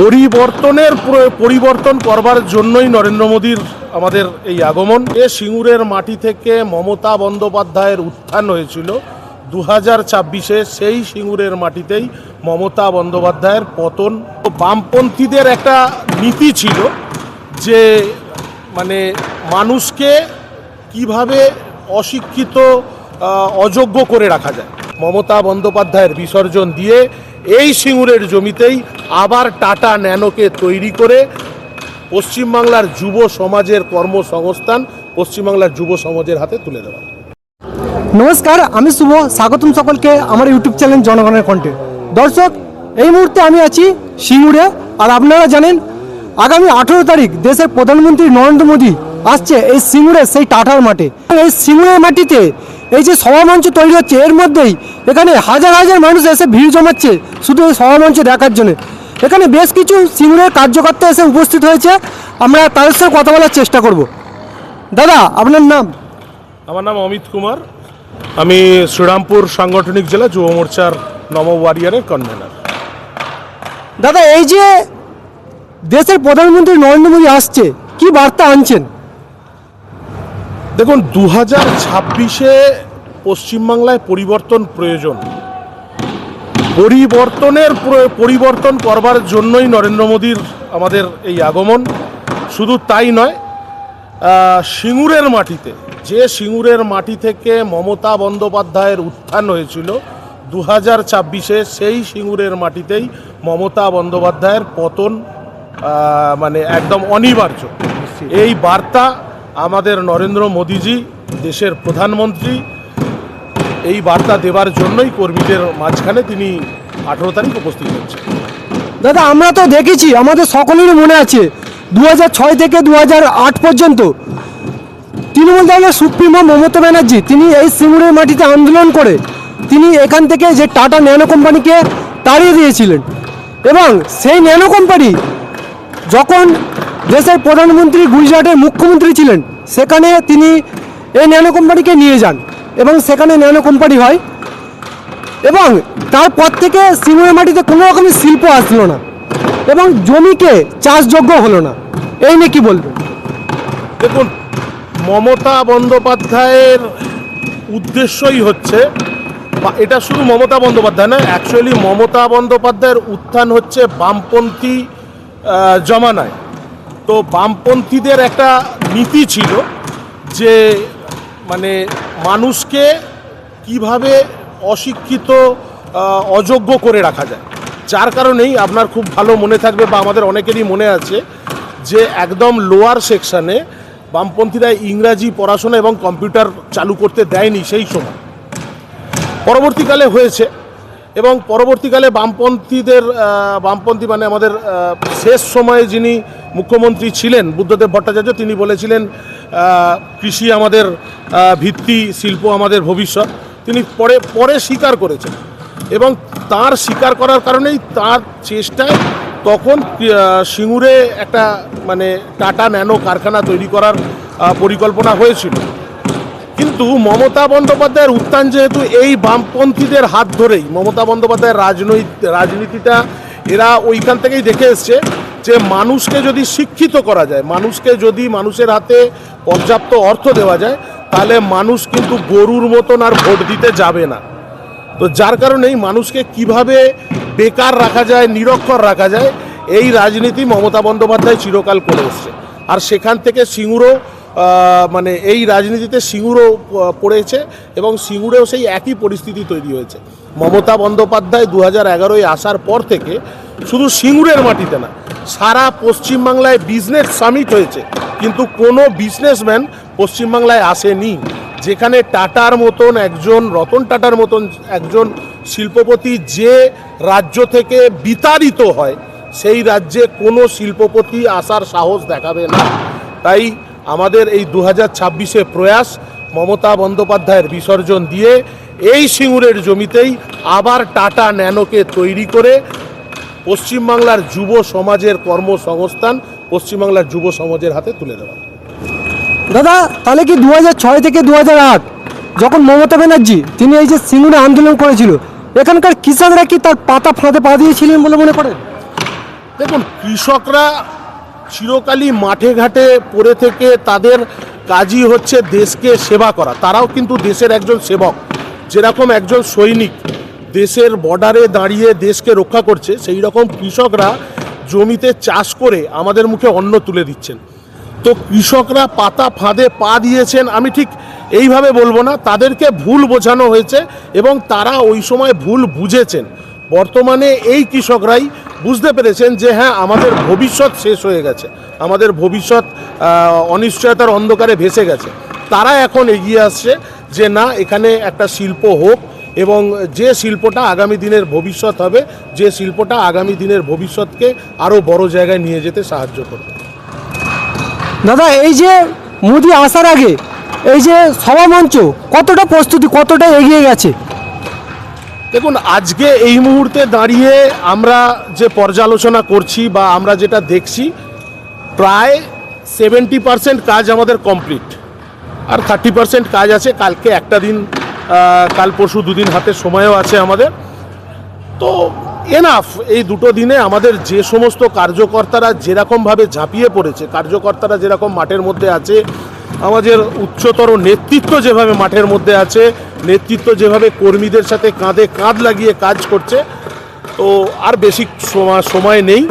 পরিবর্তনের পরিবর্তন করবার জন্যই নরেন্দ্র মোদীর আমাদের এই আগমন। এ সিঙ্গুরের মাটি থেকে মমতা বন্দ্যোপাধ্যায়ের উত্থান হয়েছিল দু হাজার ছাব্বিশে। সেই সিঙ্গুরের মাটিতেই মমতা বন্দ্যোপাধ্যায়ের পতন। বামপন্থীদের একটা নীতি ছিল যে মানে মানুষকে কীভাবে অশিক্ষিত অযোগ্য করে রাখা যায়। মমতা বন্দ্যোপাধ্যায়ের বিসর্জন দিয়ে এই সিঙ্গুরের জমিতেই আবার টাটা ন্যানোকে তৈরি করে পশ্চিমবাংলার যুব সমাজের কর্মসংস্থান পশ্চিমবাংলার যুব সমাজের হাতে তুলে দেওয়া। নমস্কার, আমি শুভ। স্বাগতম সকলকে আমার ইউটিউব চ্যানেল জনগণের কণ্ঠে। দর্শক, এই মুহূর্তে আমি আছি সিঙ্গুরে, আর আপনারা জানেন, আগামী আঠেরো তারিখ দেশের প্রধানমন্ত্রী নরেন্দ্র মোদী আসছে এই সিঙ্গুরে, সেই টাটার মাঠে। এই সিঙ্গুরের মাটিতে এই যে সভামঞ্চ তৈরি হচ্ছে, এর মধ্যেই এখানে হাজার হাজার মানুষ এসে ভিড় জমাচ্ছে শুধু এই সভামঞ্চ দেখার জন্য। এখানে বেশ কিছু সিঙ্গুরের কার্যকর্তা এসে উপস্থিত হয়েছে। আমরা তাদের সাথে কথা বলার চেষ্টা করব। দাদা আপনার নাম? আমার নাম অমিত কুমার। আমি শ্রীরামপুর সাংগঠনিক জেলা যুব মোর্চার নব ওয়ারিয়ারের কনভেনার দাদা এই যে দেশের প্রধানমন্ত্রী নরেন্দ্র মোদী আসছে কি বার্তা আনছেন? দেখুন দু হাজার ছাব্বিশে পশ্চিমবাংলায় পরিবর্তন প্রয়োজন। পরিবর্তনের পরিবর্তন করবার জন্যই নরেন্দ্র মোদীর আমাদের এই আগমন। শুধু তাই নয় সিঙ্গুরের মাটিতে যে সিঙ্গুরের মাটি থেকে মমতা বন্দ্যোপাধ্যায়ের উত্থান হয়েছিল দু হাজার ছাব্বিশে সেই সিঙ্গুরের মাটিতেই মমতা বন্দ্যোপাধ্যায়ের পতন মানে একদম অনিবার্য। এই বার্তা আমাদের নরেন্দ্র মোদীজি দেশের প্রধানমন্ত্রী এই বার্তা দেবার জন্যই কর্মীদের মাঝখানে তিনি আঠেরো তারিখ উপস্থিত হচ্ছেন দাদা, আমরা তো দেখেছি, আমাদের সকলেরই মনে আছে দু ছয় থেকে দু পর্যন্ত তৃণমূল দলের সুপ্রিমো মমতা ব্যানার্জি, তিনি এই সিঙ্গুরের মাটিতে আন্দোলন করে তিনি এখান থেকে যে টাটা ন্যানো কোম্পানিকে তাড়িয়ে দিয়েছিলেন এবং সেই ন্যানো কোম্পানি যখন দেশের প্রধানমন্ত্রী গুজরাটের মুখ্যমন্ত্রী ছিলেন, সেখানে তিনি এই ন্যানো কোম্পানিকে নিয়ে যান। এবং সেখানে ন্যানো কোম্পানি হয়। এবং তারপর থেকে সিঙ্গুরের মাটিতে কোনো রকমের শিল্প আসলো না। এবং জমিকে চাষযোগ্য হলো না। এই নিয়ে কি বলবেন? দেখুন, মমতা বন্দ্যোপাধ্যায়ের উদ্দেশ্যই হচ্ছে এটা শুধু মমতা বন্দ্যোপাধ্যায় না অ্যাকচুয়ালি মমতা বন্দ্যোপাধ্যায়ের উত্থান হচ্ছে বামপন্থী জমানায়। তো বামপন্থীদের একটা নীতি ছিল যে মানে মানুষকে কীভাবে অশিক্ষিত অযোগ্য করে রাখা যায়। যার কারণেই আপনার খুব ভালো মনে থাকবে বা আমাদের অনেকেরই মনে আছে যে একদম লোয়ার সেকশানে বামপন্থীরা ইংরাজি পড়াশোনা এবং কম্পিউটার চালু করতে দেয়নি সেই সময়। পরবর্তীকালে হয়েছে এবং পরবর্তীকালে বামপন্থীদের বামপন্থী মানে আমাদের শেষ সময়ে যিনি মুখ্যমন্ত্রী ছিলেন, বুদ্ধদেব ভট্টাচার্য, তিনি বলেছিলেন কৃষি আমাদের ভিত্তি, শিল্প আমাদের ভবিষ্যৎ। তিনি পরে পরে স্বীকার করেছেন। এবং তার স্বীকার করার কারণেই তার চেষ্টায় তখন সিঙ্গুরে একটা মানে টাটা ন্যানো কারখানা তৈরি করার পরিকল্পনা হয়েছিল। কিন্তু মমতা বন্দ্যোপাধ্যায়ের উত্থান যেহেতু এই বামপন্থীদের হাত ধরেই, মমতা বন্দ্যোপাধ্যায়ের রাজনৈতিক রাজনীতিটা এরা ওইখান থেকেই দেখে এসছে যে মানুষকে যদি শিক্ষিত করা যায়, মানুষকে যদি মানুষের হাতে পর্যাপ্ত অর্থ দেওয়া যায়, তাহলে মানুষ কিন্তু গরুর মতন আর ভোট দিতে যাবে না। তো যার কারণেই মানুষকে কীভাবে বেকার রাখা যায়, নিরক্ষর রাখা যায়, এই রাজনীতি মমতা বন্দ্যোপাধ্যায় চিরকাল করে এসছে। আর সেখান থেকে সিঙ্গুরও মানে এই রাজনীতিতে সিঙ্গুরও পড়েছে এবং সিঙ্গুরেও সেই একই পরিস্থিতি তৈরি হয়েছে। মমতা বন্দ্যোপাধ্যায় দু হাজার আসার পর থেকে শুধু সিঙ্গুরের মাটিতে না, সারা পশ্চিমবাংলায় বিজনেস সামিট হয়েছে। কিন্তু কোনো বিজনেসম্যান পশ্চিমবাংলায় আসেনি। যেখানে টাটার মতন একজন, রতন টাটার মতন একজন শিল্পপতি যে রাজ্য থেকে বিতাড়িত হয়, সেই রাজ্যে কোনো শিল্পপতি আসার সাহস দেখাবে না। তাই আমাদের এই দু হাজার প্রয়াস মমতা বন্দ্যোপাধ্যায়ের বিসর্জন দিয়ে এই সিঙ্গুরের জমিতেই আবার টাটা ন্যানোকে তৈরি করে পশ্চিমবাংলার যুব সমাজের কর্মসংস্থান পশ্চিমবাংলার যুব সমাজের হাতে তুলে দেওয়া। দাদা তাহলে কি দু ছয় থেকে দু আট যখন মমতা ব্যানার্জি তিনি এই যে সিঙ্গুরে আন্দোলন করেছিল এখানকার কৃষকরা কি তার পাতা ফাঁদে পা দিয়েছিলেন বলে মনে করেন? দেখুন কৃষকরা চিরকালই মাঠে ঘাটে পড়ে থেকে তাদের কাজই হচ্ছে দেশকে সেবা করা। তারাও কিন্তু দেশের একজন সেবক যেরকম একজন সৈনিক। দেশের বর্ডারে দাঁড়িয়ে দেশকে রক্ষা করছে, সেই রকম কৃষকরা জমিতে চাষ করে আমাদের মুখে অন্ন তুলে দিচ্ছেন। তো কৃষকরা পাতা ফাঁদে পা দিয়েছেন, আমি ঠিক এইভাবে বলব না, তাদেরকে ভুল বোঝানো হয়েছে এবং তারা ওই সময় ভুল বুঝেছেন। বর্তমানে এই কৃষকরাই বুঝতে পেরেছেন যে হ্যাঁ আমাদের ভবিষ্যৎ শেষ হয়ে গেছে, আমাদের ভবিষ্যৎ অনিশ্চয়তার অন্ধকারে ভেসে গেছে। তারা এখন এগিয়ে আসছে যে না, এখানে একটা শিল্প হোক এবং যে শিল্পটা আগামী দিনের ভবিষ্যৎ হবে যে শিল্পটা আগামী দিনের ভবিষ্যৎকে আরও বড় জায়গায় নিয়ে যেতে সাহায্য করবে। দাদা এই যে মোদি আসার আগে এই যে সভামঞ্চ কতটা প্রস্তুতি কতটা এগিয়ে গেছে? দেখুন আজকে এই মুহূর্তে দাঁড়িয়ে আমরা যে পর্যালোচনা করছি বা আমরা যেটা দেখছি প্রায় সেভেন্টি পার্সেন্ট কাজ আমাদের কমপ্লিট। আর থার্টি পার্সেন্ট কাজ আছে কালকে একটা দিন কাল পরশু দুদিন হাতে সময়ও আছে আমাদের। তো এনাফ এই দুটো দিনে আমাদের যে সমস্ত কার্যকর্তারা যেরকমভাবে ঝাঁপিয়ে পড়েছে, কার্যকর্তারা যেরকম মাঠের মধ্যে আছে, আমাদের উচ্চতর নেতৃত্ব যেভাবে মাঠের মধ্যে আছে, নেতৃত্ব যেভাবে কর্মীদের সাথে কাঁধে কাঁধ লাগিয়ে কাজ করছে, তো আর বেশি সময় নেই।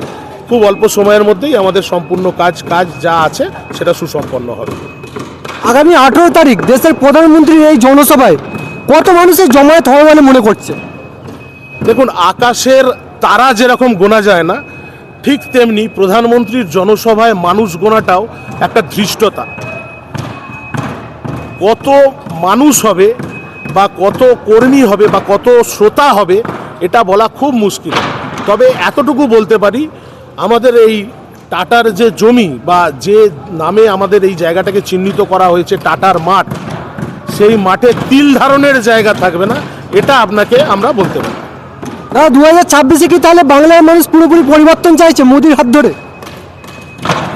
খুব অল্প সময়ের মধ্যেই আমাদের সম্পূর্ণ কাজ কাজ যা আছে সেটা সুসম্পন্ন হবে। আগামী আঠেরো তারিখ দেশের প্রধানমন্ত্রীর এই জনসভায় কত মানুষের জমায়েত হবে বলে মনে করছে? দেখুন, আকাশের তারা যেরকম গোনা যায় না, ঠিক তেমনি প্রধানমন্ত্রীর জনসভায় মানুষ গোনাটাও একটা ধৃষ্টতা। কত মানুষ হবে বা কত কর্মী হবে বা কত শ্রোতা হবে, এটা বলা খুব মুশকিল। তবে এতটুকু বলতে পারি, আমাদের এই টাটার যে জমি বা যে নামে আমাদের এই জায়গাটাকে চিহ্নিত করা হয়েছে, টাটার মাঠ সেই মাঠে তিল ধারণের জায়গা থাকবে না এটা আপনাকে আমরা বলতে পারি। দাদা দু হাজার ছাব্বিশে কি তাহলে বাংলার মানুষ পুরোপুরি পরিবর্তন চাইছে মোদির হাত ধরে?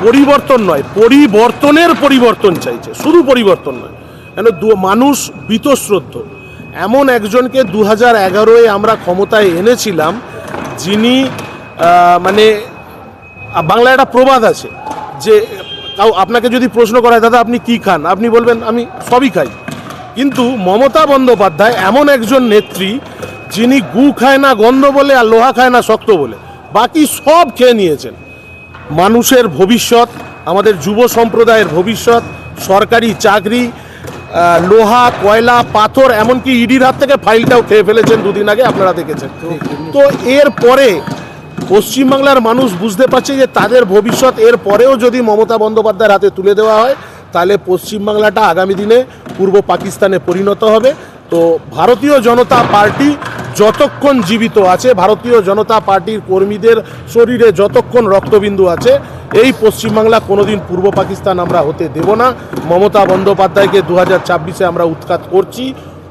পরিবর্তন নয় পরিবর্তনের পরিবর্তন চাইছে শুধু পরিবর্তন নয়। কেন মানুষ বীতশ্রদ্ধ। এমন একজনকে দু হাজার এগারোয় আমরা ক্ষমতায় এনেছিলাম যিনি মানে বাংলায় একটা প্রবাদ আছে যে আপনাকে যদি প্রশ্ন করা হয় দাদা আপনি কি খান? আপনি বলবেন আমি সবই খাই। কিন্তু মমতা বন্দ্যোপাধ্যায় এমন একজন নেত্রী যিনি গু খায় না গন্ধ বলে আর লোহা খায় না শক্ত বলে। বাকি সব খেয়ে নিয়েছেন। মানুষের ভবিষ্যৎ, আমাদের যুব সম্প্রদায়ের ভবিষ্যৎ, সরকারি চাকরি লোহা, কয়লা, পাথর, এমনকি ইডির হাত থেকে ফাইলটাও খেয়ে ফেলেছেন দুদিন আগে আপনারা দেখেছেন। তো এর পরে পশ্চিমবাংলার মানুষ বুঝতে পারছে যে তাদের ভবিষ্যৎ, এর পরেও যদি মমতা বন্দ্যোপাধ্যায়ের হাতে তুলে দেওয়া হয় তাহলে পশ্চিমবাংলাটা আগামী দিনে পূর্ব পাকিস্তানে পরিণত হবে। তো ভারতীয় জনতা পার্টি যতক্ষণ জীবিত আছে, ভারতীয় জনতা পার্টির কর্মীদের শরীরে যতক্ষণ রক্তবিন্দু আছে, এই পশ্চিমবাংলা কোনোদিন পূর্ব পাকিস্তান আমরা হতে দেব না। মমতা বন্দ্যোপাধ্যায়কে দু হাজার আমরা উৎখাত করছি,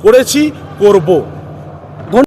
করেছি, করব।